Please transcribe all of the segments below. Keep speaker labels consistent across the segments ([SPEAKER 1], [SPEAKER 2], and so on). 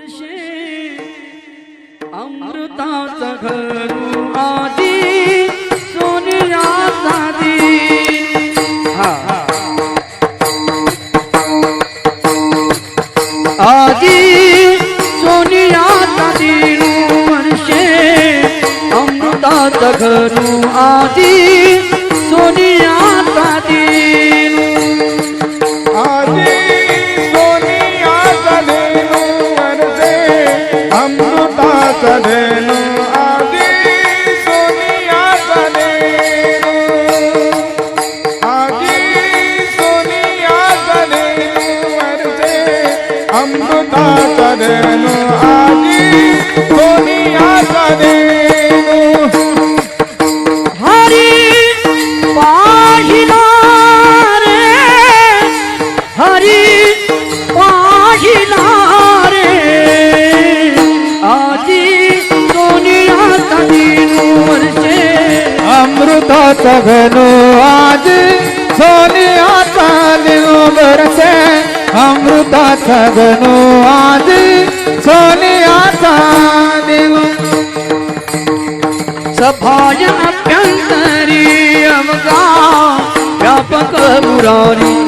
[SPEAKER 1] વર્ષે અમૃતા સઘરું આજી સોનિયા સાદી. હા. આજી સોનિયા સાદીનું अमृता અમૃતા સઘરું આજી
[SPEAKER 2] અમૃતા સદેનું આજે સોનિયા સદેનું આજે સોનિયા સદેનું વરસે અમૃતા સદેનું આજે સોનિયા સદેનું
[SPEAKER 1] હરી પાહિલા રે હરી પાહિલા
[SPEAKER 2] સગનો આજ સોનિયા ચાંદનું બરસે અમૃત સગનો આજ સોનિયા ચાંદનું
[SPEAKER 1] સભાય અભ્યંતરી અમગા વ્યાપક મુરારી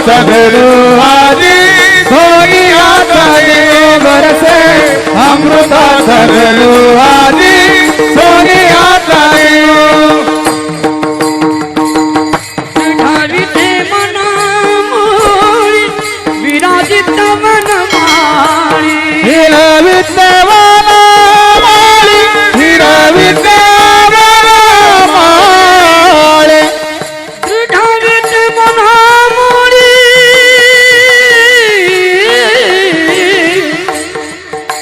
[SPEAKER 2] અમૃત સગનો આજ સોનિયા ચાંદનું બરસે અમૃત